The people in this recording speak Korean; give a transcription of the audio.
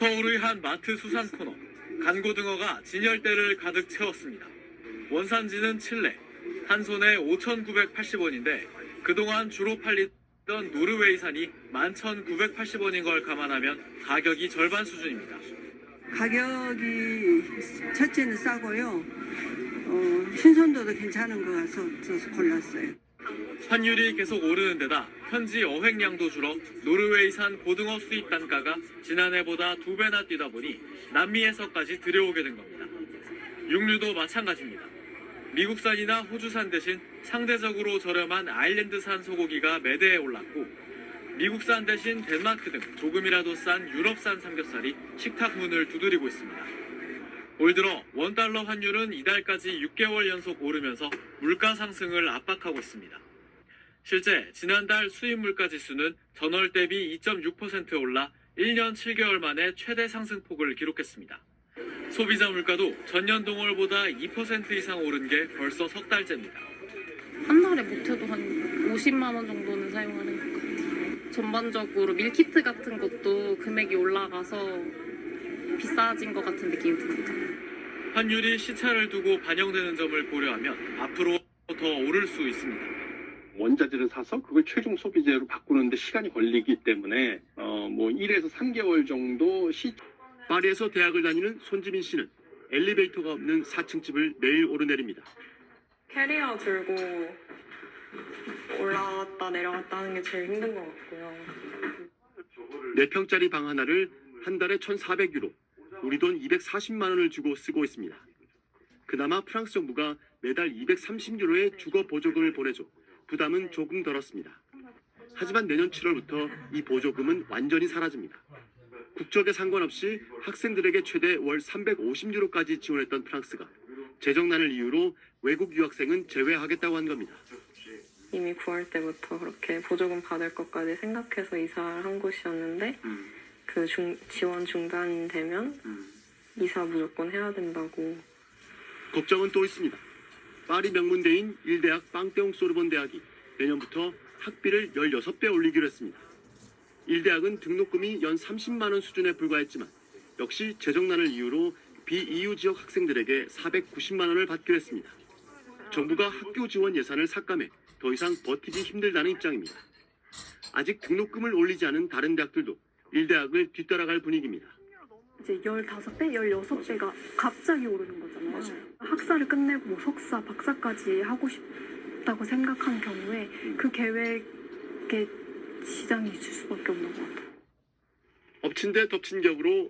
서울의 한 마트 수산 코너 간고등어가 진열대를 가득 채웠습니다. 원산지는 칠레, 한 손에 5,980원인데 그동안 주로 팔리던 노르웨이산이 11,980원인 걸 감안하면 가격이 절반 수준입니다. 가격이 첫째는 싸고요. 어, 신선도도 괜찮은 거 같아서 저 골랐어요. 환율이 계속 오르는 데다 현지 어획량도 줄어 노르웨이산 고등어 수입 단가가 지난해보다 두 배나 뛰다 보니 남미에서까지 들여오게 된 겁니다. 육류도 마찬가지입니다. 미국산이나 호주산 대신 상대적으로 저렴한 아일랜드산 소고기가 매대에 올랐고 미국산 대신 덴마크 등 조금이라도 싼 유럽산 삼겹살이 식탁 문을 두드리고 있습니다. 올 들어 원달러 환율은 이달까지 6개월 연속 오르면서 물가 상승을 압박하고 있습니다. 실제 지난달 수입 물가 지수는 전월 대비 2.6% 올라 1년 7개월 만에 최대 상승폭을 기록했습니다. 소비자 물가도 전년 동월보다 2% 이상 오른 게 벌써 석 달째입니다. 한 달에 못해도 한 50만 원 정도는 사용하는 것 같아요. 전반적으로 밀키트 같은 것도 금액이 올라가서 비싸진 것 같은 느낌이 듭니다. 환율이 시차를 두고 반영되는 점을 고려하면 앞으로 더 오를 수 있습니다. 원자재를 사서 그걸 최종 소비재로 바꾸는데 시간이 걸리기 때문에 어, 뭐 1에서 3개월 정도 시 파리에서 대학을 다니는 손지민 씨는 엘리베이터가 없는 4층 집을 매일 오르내립니다. 캐리어 들고 올라갔다 내려갔다 하는 게 제일 힘든 것 같고요. 4평짜리 방 하나를 한 달에 1,400유로, 우리 돈 240만 원을 주고 쓰고 있습니다. 그나마 프랑스 정부가 매달 230유로의 주거 보조금을 보내줘 부담은 조금 덜었습니다. 하지만 내년 7월부터 이 보조금은 완전히 사라집니다. 국적에 상관없이 학생들에게 최대 월 350유로까지 지원했던 프랑스가 재정난을 이유로 외국 유학생은 제외하겠다고 한 겁니다. 이미 9월 때부터 그렇게 보조금 받을 것까지 생각해서 이사를 한 곳이었는데 그 중, 지원 중단되면 이사 무조건 해야 된다고 걱정은 또 있습니다. 파리 명문대인 일대학 빵떼옹 소르본 대학이 내년부터 학비를 16배 올리기로 했습니다. 일대학은 등록금이 연 30만 원 수준에 불과했지만 역시 재정난을 이유로 비EU 지역 학생들에게 490만 원을 받기로 했습니다. 정부가 학교 지원 예산을 삭감해 더 이상 버티기 힘들다는 입장입니다. 아직 등록금을 올리지 않은 다른 대학들도 일대학을 뒤따라갈 분위기입니다. 이제 15배, 16배가 갑자기 오르는 거잖아요. 학사를 끝내고 뭐 석사, 박사까지 하고 싶다고 생각한 경우에 그 계획에 지장이 있을 수밖에 없는 것 같아요. 엎친 데 덮친 격으로